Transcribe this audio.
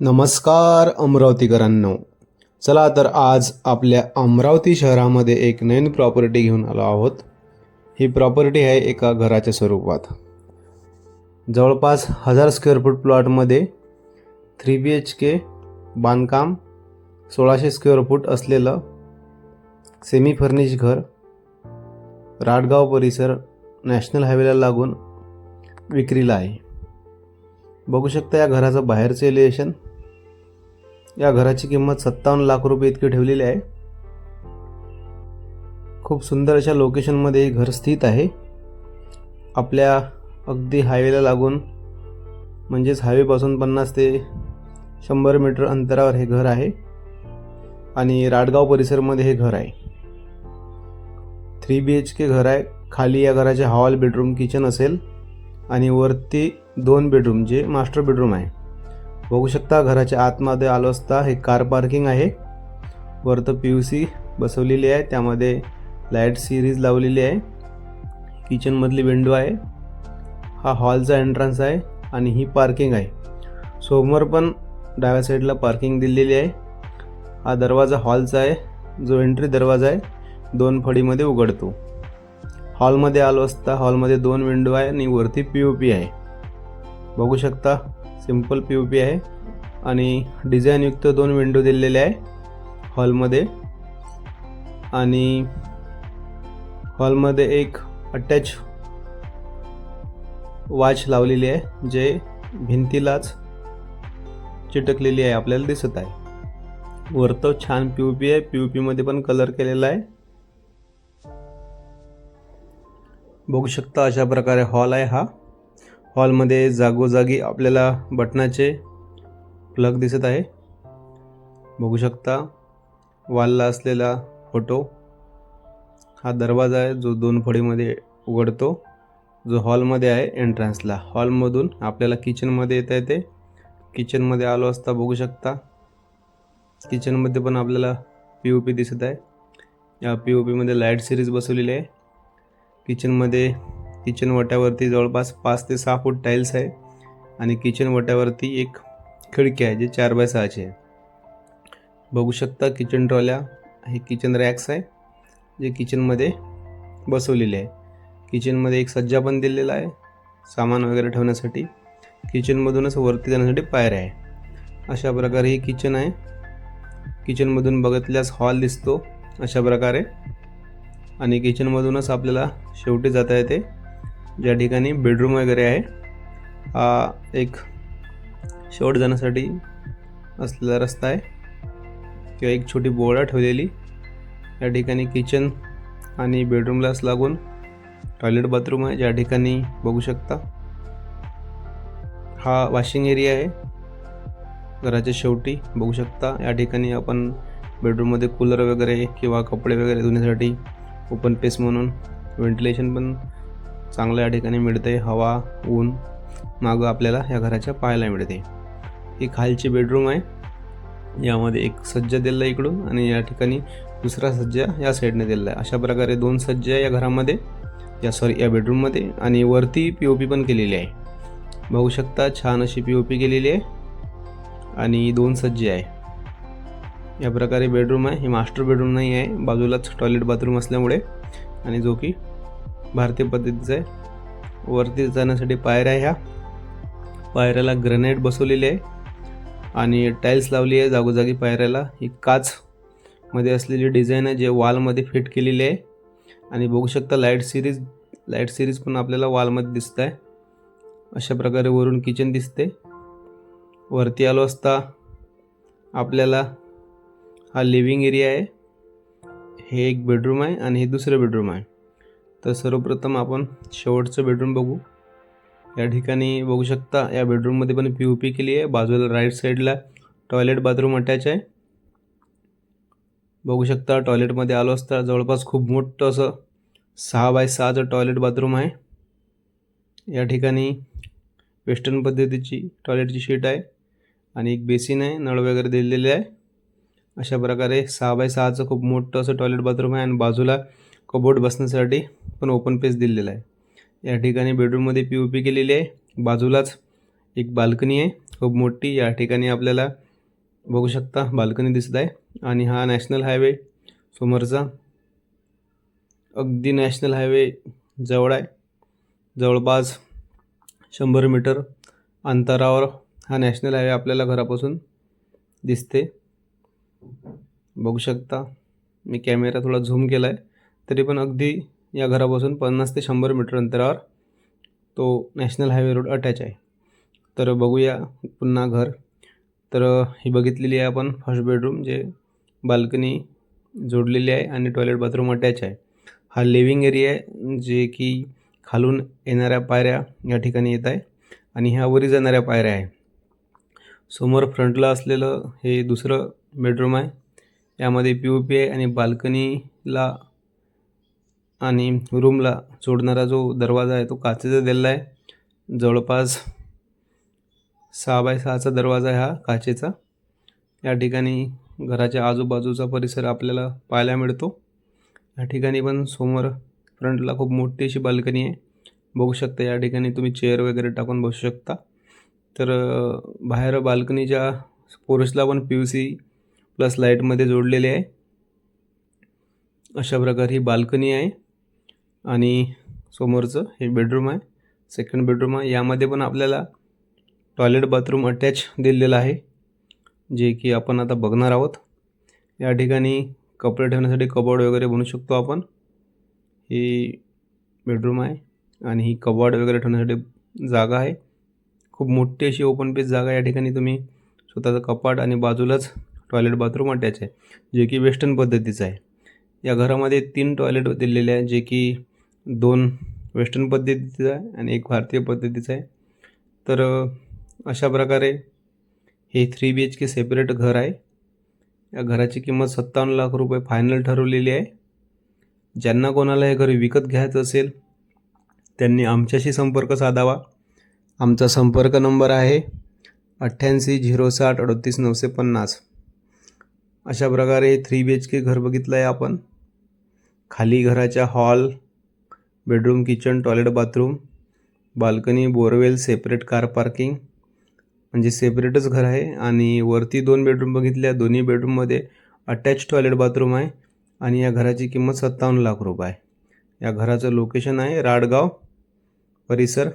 नमस्कार अमरावतीकरांनो. चला तर आज आपल्या अमरावती शहरामध्ये एक नवीन प्रॉपर्टी घेऊन आलो आहोत. ही प्रॉपर्टी आहे एका घराच्या स्वरूपात. जवळपास हजार स्क्वेअर फूट प्लॉटमध्ये थ्री बी एच के बांधकाम सोळाशे स्क्वेअर फूट असलेलं सेमी फर्निश घर राडगाव परिसर नॅशनल हायवेला लागून विक्रीला आहे. बघू शकता या घराचं बाहेरचं एलिएशन या घराची किंमत सत्तावन्न लाख रुपये इतकी ठेवलेली आहे. खूप सुंदर अशा लोकेशनमध्ये हे घर स्थित आहे. आपल्या अगदी हायवेला लागून म्हणजेच हायवेपासून पन्नास ते शंभर मीटर अंतरावर हे घर आहे. आणि राडगाव परिसरमध्ये हे घर आहे. थ्री बी एच के घर आहे. खाली या घराचे हॉल बेडरूम किचन असेल. आणि वरती दोन बेडरूम जे मास्टर बेडरूम आहे. बघू शकता घराच्या आतमध्ये आलो असता हे कार पार्किंग आहे. वरतं पी यू सी बसवलेली आहे. त्यामध्ये लाइट सिरीज लावलेली आहे. किचनमधली विंडो आहे. हा हॉलचा एंट्रन्स आहे आणि ही पार्किंग आहे. समोर पण डाव्या साईडला पार्किंग दिलेली आहे. हा दरवाजा हॉलचा आहे. जो एंट्री दरवाजा आहे दोन फळीमध्ये उघडतो. हॉलमध्ये आलो असता हॉलमध्ये दोन विंडो आहे आणि वरती पी ओ पी आहे. बघू शकता सिंपल पी ओ पी आहे आणि डिझाईनयुक्त दोन विंडो दिलेले आहे हॉलमध्ये. आणि हॉलमध्ये एक अटॅच वॉच लावलेली आहे जे भिंतीलाच चिटकलेली आहे आपल्याला दिसत आहे. वरतं छान पी ओ पी आहे पी ओ पीमध्ये पण कलर केलेला आहे. बघू शकता अशा प्रकारे हॉल आहे हा. हॉलमध्ये जागोजागी आपल्याला बटनाचे प्लग दिसत आहे. बघू शकता वालला असलेला फोटो हा दरवाजा आहे जो दोन फळीमध्ये उघडतो. जो हॉलमध्ये आहे एंट्रन्सला हॉलमधून आपल्याला किचनमध्ये येता येते. किचनमध्ये आलो असता बघू शकता. किचनमध्ये पण आपल्याला पी ओ पी दिसत आहे. या पी ओ पीमध्ये लाइट सिरीज बसवलेली आहे. किचनमध्ये किचन वट्यावरती जवळपास पाच ते सहा फूट टाईल्स आहे आणि किचन वट्यावरती एक खिडकी आहे जे चार बाय सहाची आहे. बघू शकता किचन ट्रॉल्या हे किचन रॅक्स आहे जे किचनमध्ये बसवलेले आहे. किचनमध्ये एक सज्जा पण दिलेला आहे सामान वगैरे ठेवण्यासाठी. किचनमधूनच वरती जाण्यासाठी पायऱ्या आहे. अशा प्रकारे हे किचन आहे. किचनमधून बघितल्यास हॉल दिसतो अशा प्रकारे. आणि किचनमधूनच आपल्याला शेवटी जाता येते. ज्या ठिकाणी बेडरूम वगैरे आहे हा एक शेवट जाण्यासाठी असलेला रस्ता आहे. किंवा एक छोटी बोर्डा ठेवलेली. या ठिकाणी किचन आणि बेडरूमलाच लागून टॉयलेट बाथरूम आहे. ज्या ठिकाणी बघू शकता हा वॉशिंग एरिया आहे. घराच्या शेवटी बघू शकता या ठिकाणी आपण बेडरूममध्ये कूलर वगैरे किंवा कपडे वगैरे धुण्यासाठी ओपन पेस म्हणून. व्हेंटिलेशन पण चांगलं या ठिकाणी मिळते हवा ऊन मागं आपल्याला या घराच्या पाहायला मिळते ही खालची बेडरूम आहे. यामध्ये एक सज्जा दिला आहे इकडून आणि या ठिकाणी दुसरा सज्जा या साईडने दिलेला आहे. अशा प्रकारे दोन सज्जा या घरामध्ये या सॉरी या बेडरूममध्ये आणि वरती पी ओ पी पण केलेली आहे. बघू शकता छान अशी पी ओ पी केलेली आहे. आणि दोन सज्जे आहे. या प्रकारे बेडरूम आहे. हे मास्टर बेडरूम नाही आहे. बाजूलाच टॉयलेट बाथरूम असल्यामुळे. आणि जो की भारतीय पद्धतीचा आहे. वरती जाण्यासाठी पायऱ्या ह्या. पायऱ्याला ग्रेनाईट बसवलेली आहे. आणि टाईल्स लावली आहे. जागोजागी पायऱ्याला. ही काच मध्ये असलेली डिझाईन आहे. जे वॉलमध्ये फिट केलेली आहे. आणि बघू शकता लाइट सिरीज लाइट सिरीज पण आपल्याला वॉलमध्ये दिसत आहे. अशा प्रकारे वरून किचन दिसते. वरती आलो असता आपल्याला हा लिव्हिंग एरिया आहे. हे एक बेडरूम आहे आणि हे दुसरं बेडरूम आहे. तर सर्वप्रथम आपण शेवटचं बेडरूम बघू. या ठिकाणी बघू शकता या बेडरूममध्ये पण पी ओ पी केली आहे. बाजूला राईट साईडला टॉयलेट बाथरूम अटॅच आहे. बघू शकता टॉयलेटमध्ये आलो असता जवळपास खूप मोठं असं सहा बाय सहाचं टॉयलेट बाथरूम आहे. या ठिकाणी वेस्टर्न पद्धतीची टॉयलेटची शीट आहे. आणि एक बेसिन आहे नळ वगैरे दिलेले आहे. अशा प्रकारे सहा बाय सहाचं खूप मोठं असं टॉयलेट बाथरूम आहे आणि बाजूला कबोर्ड बसण्यासाठी पण ओपन पेस दिलेला आहे. या ठिकाणी बेडरूममध्ये पी ओ पी केलेली आहे. बाजूलाच एक बाल्कनी आहे. खूप मोठी. या ठिकाणी आपल्याला बघू शकता बाल्कनी दिसत आहे. आणि हा नॅशनल हायवे समोरचा अगदी नॅशनल हायवे जवळ आहे. जवळपास शंभर मीटर अंतरावर हा नॅशनल हायवे आपल्याला घरापासून दिसते. बघू शकता. मी कॅमेरा थोडा झूम केला आहे तरी पण अगदी या घरापासून पन्नास ते शंभर मीटर अंतरावर तो नॅशनल हायवे रोड अटॅच आहे. तर बघूया पुन्हा घर. तर ही बघितलेली आहे आपण फर्स्ट बेडरूम जे बाल्कनी जोडलेली आहे आणि टॉयलेट बाथरूम अटॅच आहे. हा लिव्हिंग एरिया आहे जे की खालून येणाऱ्या पायऱ्या या ठिकाणी येत आहे आणि ह्या वरी जाणाऱ्या पायऱ्या आहे. समोर फ्रंटला असलेलं हे दुसरं बेडरूम आहे. यामध्ये पी ओ पी आहे आणि बाल्कनीला आणि रूमला जोडणारा जो दरवाजा आहे तो काचेचा दिलेला आहे. जवळपास सहा बाय सहाचा दरवाजा आहे हा काचेचा. या ठिकाणी घराच्या आजूबाजूचा परिसर आपल्याला पाहायला मिळतो. या ठिकाणी पण समोर फ्रंटला खूप मोठी अशी बाल्कनी आहे. बघू शकता या ठिकाणी तुम्ही चेअर वगैरे टाकून बसू शकता. तर बाहेर बाल्कनीच्या पोर्चला पण पी यू सी प्लस लाईटमध्ये जोडलेले आहे. अशा प्रकारे ही बाल्कनी आहे. आणि समोरचं हे बेडरूम आहे. सेकंड बेडरूम आहे. यामध्ये पण आपल्याला टॉयलेट बाथरूम अटॅच दिलेलं आहे. जे की आपण आता बघणार आहोत. या ठिकाणी कपडे ठेवण्यासाठी कबोर्ड वगैरे बनवू शकतो आपण. ही बेडरूम आहे. आणि ही कबॉर्ड वगैरे ठेवण्यासाठी जागा आहे. खूप मोठी अशी ओपन पेस जागा या ठिकाणी तुम्ही स्वतःचं कपाट आणि बाजूलाच टॉयलेट बाथरूम अटॅच आहे जे की वेस्टर्न पद्धतीचं आहे. या घरामध्ये तीन टॉयलेट दिलेले आहे जे की दोन वेस्टर्न पद्धतीचं आहे आणि एक भारतीय पद्धतीचं आहे. तर अशा प्रकारे हे three B H K separate घर आहे. या घराची किंमत सत्तावन्न लाख रुपये फायनल ठरवलेली आहे. ज्यांना कोणाला हे घर विकत घ्यायचं असेल त्यांनी आमच्याशी संपर्क साधावा. आमचा संपर्क नंबर आहे अठ्ठ्याऐंशी झिरो साठ अडतीस नऊशे पन्नास. अशा प्रकारे थ्री बी एच के घर बघितलं आहे आपण. खाली घराच्या hall bedroom kitchen toilet bathroom balcony borewell separate car parking म्हणजे सेपरेटच घर आहे आणि वरती दोन बेडरूम बघितल्या. दोन्ही बेडरूममध्ये अटॅच टॉयलेट बाथरूम आहे आणि या घराची किंमत सत्तावन्न लाख रुपये आहे. या घराचं लोकेशन आहे राडगाव परिसर.